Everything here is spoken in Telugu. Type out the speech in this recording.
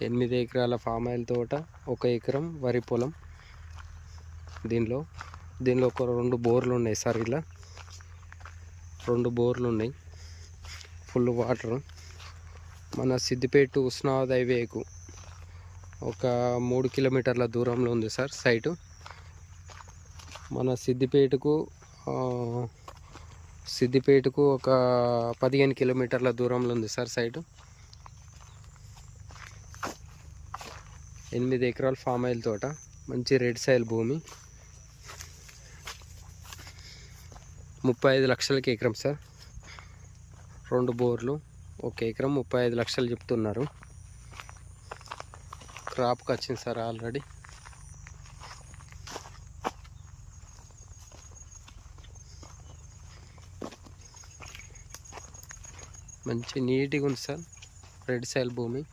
ఎనిమిది ఎకరాల ఫామ్ ఆయిల్ తోట ఒక ఎకరం వరి పొలం. దీనిలో దీనిలో ఒక రెండు బోర్లు ఉన్నాయి సార్ ఇలా. రెండు బోర్లు ఉన్నాయి. Full water. మన సిద్దిపేట ఉస్నాబాద్ హైవేకు ఒక మూడు కిలోమీటర్ల దూరంలో ఉంది సార్ సైటు. మన సిద్దిపేటకు సిద్దిపేటకు ఒక పదిహేను కిలోమీటర్ల దూరంలో ఉంది సార్ సైటు. ఎనిమిది ఎకరాల ఫామ్ ఆయిల్ తోట. మంచి రెడ్ సాయిల్ భూమి. ముప్పై ఐదు లక్షలకి ఎకరం సార్. రెండు బోర్లు. ఒక ఎకరం ముప్పై ఐదు లక్షలు చెప్తున్నారు. క్రాప్కి వచ్చింది సార్ ఆల్రెడీ. మంచి నీట్గా ఉంది సార్. రెడ్ సాయిల్ భూమి.